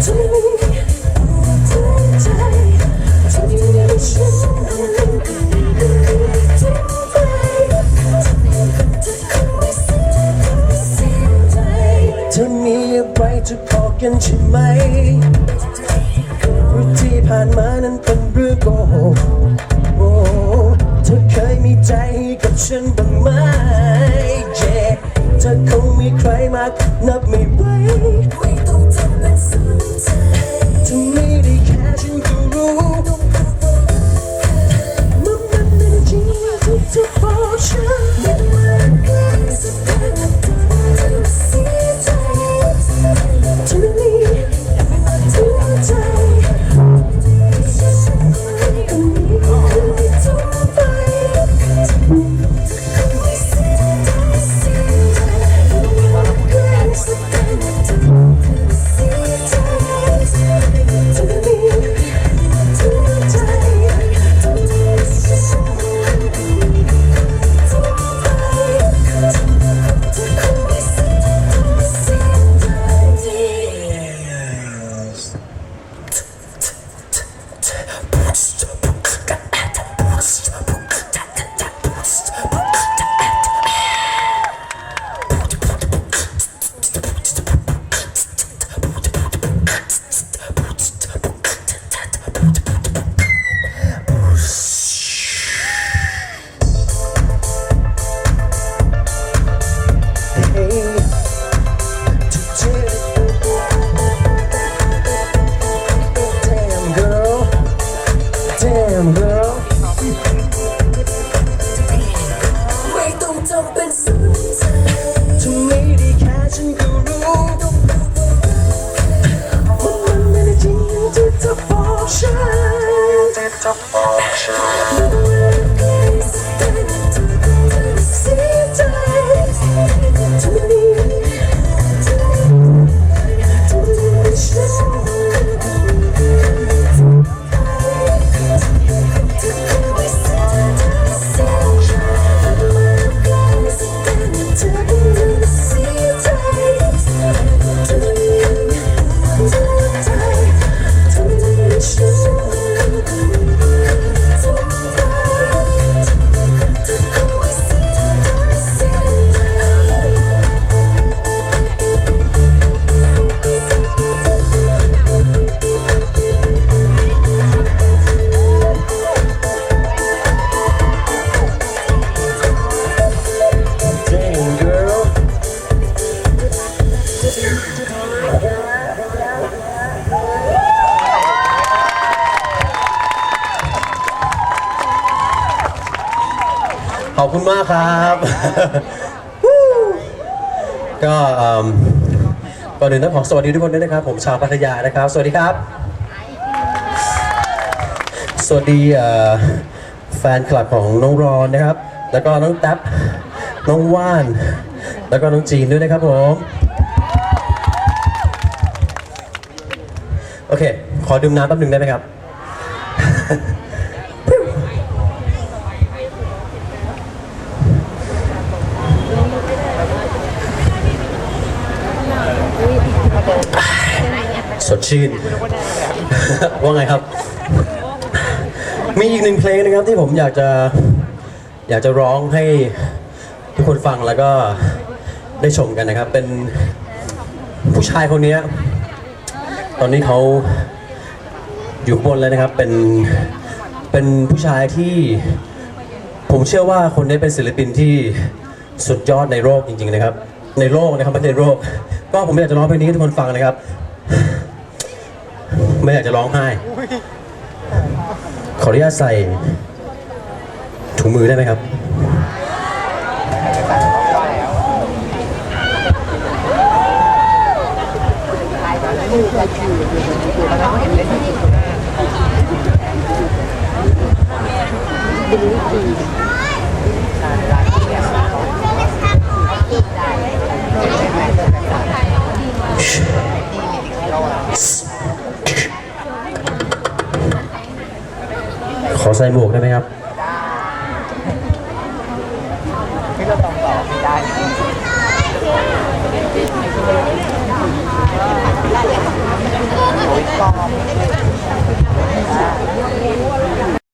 เธอมีอะไรจะบอกกันใช่ไหมหรือที่ผ่านมานั้นเป็นเรื่องโกหกโอ้เธอเคยมีใจให้กับฉันบ้างไหม yeah เธอคงมีใครมากนับไม่ เขอบคุณมากครับก็เอิ่มก่อนอื่นต้องขอสวัสดีทุกคนด้วยนะครับ ผมชาวพัทยานะครับ สวัสดีครับ สวัสดีเอ่อแฟนคลับของน้องรอนนะครับ แล้วก็น้องแท็บน้องว่าน แล้วก็น้องจีนด้วยนะครับผมโอเค ขอดื่มน้ำแป๊บหนึ่งได้ไหมครับ ชื่น ว่าไงครับ มีอีกหนึ่งเพลงนะครับที่ผมอยากจะ อยากจะร้องให้ทุกคนฟังแล้วก็ได้ชมกันนะครับ เป็นผู้ชายคนนี้ ตอนนี้เขาอยู่ข้างบนแล้วนะครับ เป็น เป็นผู้ชายที่ผมเชื่อว่าคนนี้เป็นศิลปินที่สุดยอดในโลกจริง ๆ นะครับ ในโลกนะครับไม่ใช่ในโลก ก็ผมอยากจะร้องเพลงนี้ให้ทุกคนฟังนะครับ ไม่อยากจะร้องไห้ออนุญาตใส่ ถุงมือได้ไหมครับข ใส่หมวกได้ไหมครับไม่ต้องต่อไม่ได้โอ้ยกอง